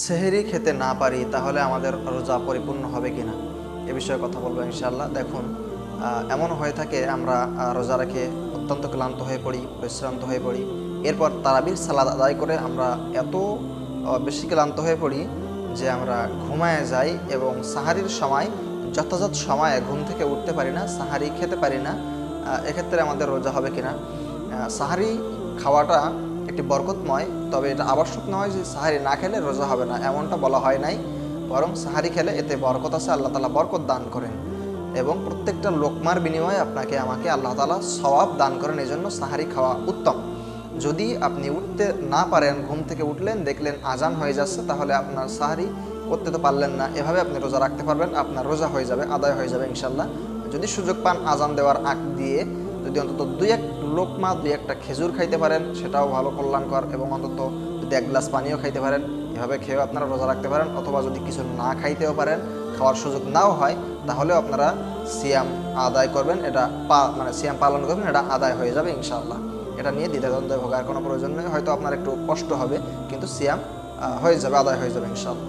সেহেরি খেতে না পারি, তাহলে আমাদের রোজা পরিপূর্ণ হবে কিনা? এ বিষয়ে কথা বলব ইনশাল্লাহ দেখুন এমন হয়ে থাকে আমরা রোজা রেখে অত্যন্ত ক্লান্ত হয়ে পড়ি পরিশ্রান্ত হয়ে পড়ি। এরপর তারাবির সালাদ আদায় করে আমরা এত বেশি ক্লান্ত হয়ে পড়ি যে আমরা ঘুমায় যাই এবং সাহারির সময়, যথাযথ সময়ে ঘুম থেকে উঠতে পারি না, সাহারি খেতে পারি না এক্ষেত্রে আমাদের রোজা হবে কিনা? সাহারি খাওয়াটা একটি বরকতময়, তবে এটা আবশ্যক নয় যে সাহারি না খেলে রোজা হবে না, এমনটা বলা হয় নাই। বরং সাহারি খেলে এতে বরকত আছে, আল্লাহ তালা বরকত দান করেন। এবং প্রত্যেকটা লোকমার বিনিময়ে আপনাকে, আমাকে আল্লাহ তালা সওয়াব দান করেন এই জন্য সাহারি খাওয়া উত্তম। যদি আপনি উঠতে না পারেন, ঘুম থেকে উঠলেন, দেখলেন আজান হয়ে যাচ্ছে, তাহলে আপনার সাহারি করতে তো পারলেন না। এভাবে আপনি রোজা রাখতে পারবেন, আপনার রোজা হয়ে যাবে, আদায় হয়ে যাবে ইনশাল্লাহ যদি সুযোগ পান আজান দেওয়ার আগ দিয়ে যদি অন্তত দুই এক লোকমা দুই একটা খেজুর খাইতে পারেন, সেটাও ভালো কল্যাণকর এবং অন্তত যদি এক গ্লাস পানিও খাইতে পারেন, এভাবে খেয়েও আপনারা রোজা রাখতে পারেন অথবা যদি কিছু না খাইতেও পারেন, খাওয়ার সুযোগ নাও হয়, তাহলেও আপনারা সিয়াম আদায় করবেন, এটা পা মানে সিয়াম পালন করবেন, এটা আদায় হয়ে যাবে ইনশাআল্লাহ। এটা নিয়ে দ্বিধাদ্বন্দ্বে ভোগার কোনো প্রয়োজন নেই, হয়তো আপনার একটু কষ্ট হবে, কিন্তু সিয়াম হয়ে যাবে, আদায় হয়ে যাবে ইনশাআল্লাহ।